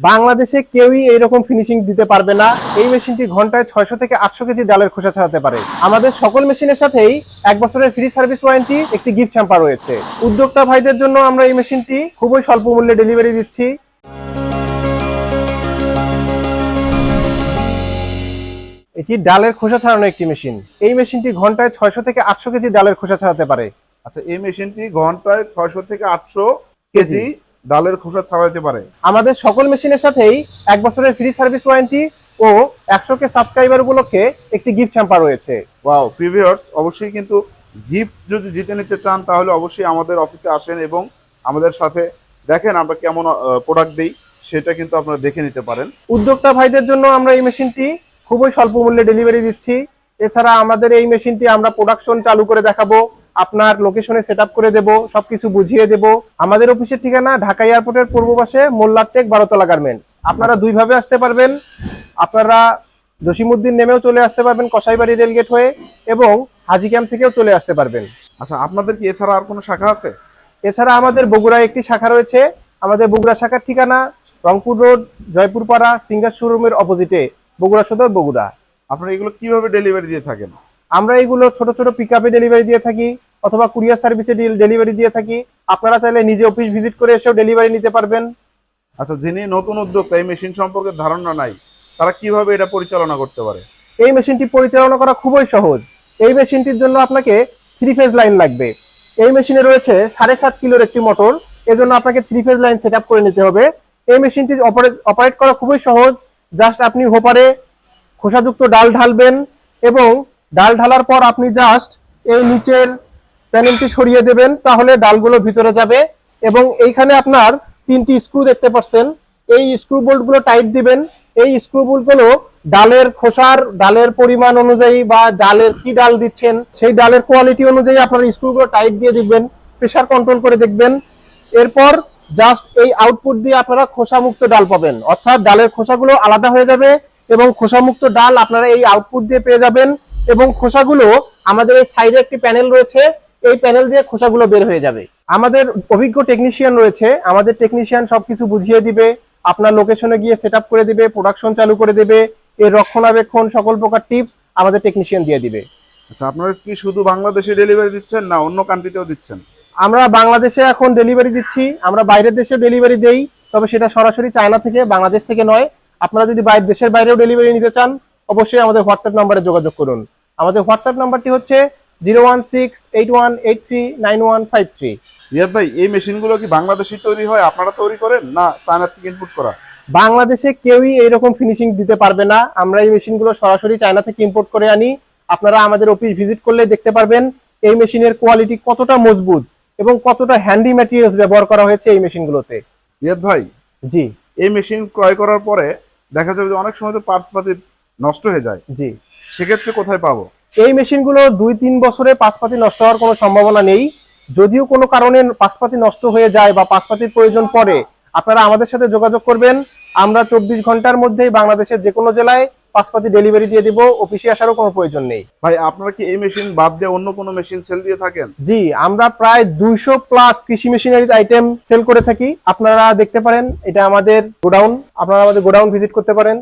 বাংলাদেশে কেউই এইরকম ফিনিশিং দিতে পারবে না। এই মেশিনটি ঘন্টায় ছয়শো থেকে আটশো কেজি ডালের খোসা ছাড়াতে পারে। আমাদের সকল মেশিনের সাথেই এক বছরের ফ্রি সার্ভিস ওয়ারেন্টি একটি গিফট হ্যাম্পার রয়েছে। উদ্যোক্তা ভাইদের জন্য আমরা এই মেশিনটি খুবই স্বল্প মূল্যে ডেলিভারি দিচ্ছি। এটি ডালের খোসা ছাড়ানো একটি মেশিন এই মেশিনটি ঘন্টায় ছয়শো থেকে আটশো কেজি ডালের খোসা ছাড়াতে পারে। আচ্ছা এই মেশিনটি ঘন্টায় ছয়শো থেকে আটশো কেজি ডালের খোসা ছাড়াইতে পারে। আমাদের সকল মেশিনের সাথেই এক বছরের ফ্রি সার্ভিস ওয়ারেন্টি ও একশো কে সাবস্ক্রাইবার উপলক্ষে একটি গিফট হ্যাম্পার রয়েছে। ওয়াও প্রিভিয়ার্স অবশ্যই কিন্তু গিফট যদি জিতে নিতে চান তাহলে অবশ্যই আমাদের অফিসে আসেন এবং আমাদের সাথে দেখেন আমরা কেমন প্রোডাক্ট দিই সেটা কিন্তু আপনারা দেখে নিতে পারেন। উদ্যোক্তা ভাইদের জন্য আমরা এই মেশিনটি খুবই স্বল্প মূল্যে ডেলিভারি দিচ্ছি। এছাড়া আমাদের এই মেশিনটি আমরা প্রোডাকশন চালু করে দেখাবো। আপনার লোকেশনে সেট আপ করে দেবো সবকিছু বুঝিয়ে দেব। আমাদের অফিসের ঠিকানা ঢাকা এয়ারপোর্টের পূর্ব পাশে মোল্লারটেক বারোতলা গার্মেন্টস আপনারা দুইভাবে আসতে পারবেন। আপনারা জসিমুদ্দিন নেমেও চলে আসতে পারবেন কসাইবাড়ি রেলগেট হয়ে এবং হাজি ক্যাম্প থেকেও চলে আসতে পারবেন। আচ্ছা আপনাদের কি এছাড়া আর কোনো শাখা আছে? এছাড়া আমাদের বগুড়ায় একটি শাখা রয়েছে। আমাদের বগুড়া শাখার ঠিকানা রংপুর রোড জয়পুরপাড়া সিঙ্গার শোরুমের অপোজিটে বগুড়া সদর বগুড়া। আপনারা এগুলো কীভাবে ডেলিভারি দিয়ে থাকেন? আমরা এগুলো ছোট ছোট পিক আপে ডেলিভারি দিয়ে থাকি। অথবা কুরিয়ার সার্ভিসে ডেলিভারি দিয়ে থাকি আপনারা চাইলে নিজে অফিস ভিজিট করে এসেও ডেলিভারি নিতে পারবেন। আচ্ছা যিনি নতুন উদ্যোক্তা এই মেশিন সম্পর্কে ধারণা নাই তারা কীভাবে এটা পরিচালনা করতে পারে? এই মেশিনটি পরিচালনা করা খুবই সহজ। এই মেশিনটির জন্য আপনাকে থ্রি ফেজ লাইন লাগবে। এই মেশিনে রয়েছে সাড়ে সাত কিলোর একটি মোটর। এজন্য আপনাকে থ্রি ফেজ লাইন সেট করে নিতে হবে। এই মেশিনটি অপারেট করা খুবই সহজ। জাস্ট আপনি হোপারে খোসাযুক্ত ডাল ঢালবেন এবং ডাল ঢালার পর আপনি জাস্ট এই নিচের প্যানেলটি সরিয়ে দেবেন, তাহলে ডালগুলো ভিতরে যাবে। এবং এইখানে আপনার তিনটি স্ক্রু দেখতে পাচ্ছেন। এই স্ক্রু বোল্টগুলো টাইট দিবেন। এই স্ক্রু বোল্টগুলো ডালের খোসার, ডালের পরিমাণ অনুযায়ী বা ডালের কি ডাল দিচ্ছেন, সেই ডালের কোয়ালিটি অনুযায়ী আপনার স্ক্রুগুলো টাইট দিয়ে দিবেন প্রেসার কন্ট্রোল করে দেখবেন। এরপর জাস্ট এই আউটপুট দিয়ে আপনারা খোসা মুক্ত ডাল পাবেন। অর্থাৎ ডালের খোসাগুলো আলাদা হয়ে যাবে এবং খোসা মুক্ত ডাল আপনারা এই আউটপুট দিয়ে পেয়ে যাবেন। এবং খোসাগুলো আমাদের এই সাইডে একটি প্যানেল রয়েছে এই প্যানেল দিয়ে খোসাগুলো বের হয়ে যাবে। আমাদের অভিজ্ঞ টেকনিশিয়ান রয়েছে আমাদের টেকনিশিয়ান সবকিছু বুঝিয়ে দিবে আপনার লোকেশনে গিয়ে সেট করে দিবে প্রোডাকশন চালু করে দেবে এর রক্ষণাবেক্ষণ সকল প্রকার টিপস আমাদের টেকনিশিয়ান দিয়ে দিবে। আচ্ছা আপনারা কি শুধু বাংলাদেশে ডেলিভারি দিচ্ছেন না অন্য কান্ট্রিতেও দিচ্ছেন? আমরা বাংলাদেশে এখন ডেলিভারি দিচ্ছি আমরা বাইরের দেশে ডেলিভারি দেই তবে সেটা সরাসরি চায়না থেকে বাংলাদেশ থেকে নয়। আপনারা যদি বাইরের দেশের বাইরেও ডেলিভারি নিতে চান অবশ্যই আমাদের হোয়াটসঅ্যাপ নাম্বারে যোগাযোগ করুন। আমাদের হোয়াটসঅ্যাপ নাম্বারটি হচ্ছে zero one six eight one eight three nine one five three. Riyad ভাই এই মেশিনগুলো কি বাংলাদেশে তৈরি হয়? আপনারা তৈরি করেন? না চায়না থেকে ইনপুট করা? বাংলাদেশে কেউই এইরকম ফিনিশিং দিতে পারবে না। আমরা এই মেশিনগুলো সরাসরি চায়না থেকে ইম্পোর্ট করে আনি। আপনারা আমাদের অফিস ভিজিট করলে দেখতে পারবেন এই মেশিনের কোয়ালিটি কতটা মজবুত এবং কতটা হ্যান্ডি ম্যাটেরিয়ালস ব্যবহার করা হয়েছে এই মেশিনগুলোতে। রিয়াদ ভাই জি। এই মেশিন ক্রয় করার পরে দেখা যাবে যে অনেক সময় তো পার্টস পাতি নষ্ট হয়ে যায়। জি। সেক্ষেত্রে কোথায় পাবো? এই মেশিনগুলো দুই তিন বছরে পাশপাতি নষ্ট হওয়ার কোনো সম্ভাবনা নেই। যদিও কোনো কারণে পাশপাতি নষ্ট হয়ে যায় বা পাশপাতির প্রয়োজন পড়ে আপনারা আমাদের সাথে যোগাযোগ করবেন। আমরা চব্বিশ ঘণ্টার মধ্যেই বাংলাদেশের যে কোনো জেলায় পাশপাতি ডেলিভারি দিয়ে দিব অফিসে আসারও কোনো প্রয়োজন নেই। ভাই আপনারা কি এই মেশিন বাদ দিয়ে অন্য কোনো মেশিন সেল দিয়ে থাকেন? জি আমরা প্রায় দুইশো প্লাস কৃষি মেশিনারিজ আইটেম সেল করে থাকি। আপনারা দেখতে পারেন এটা আমাদের গোডাউন। আপনারা আমাদের গোডাউন ভিজিট করতে পারেন।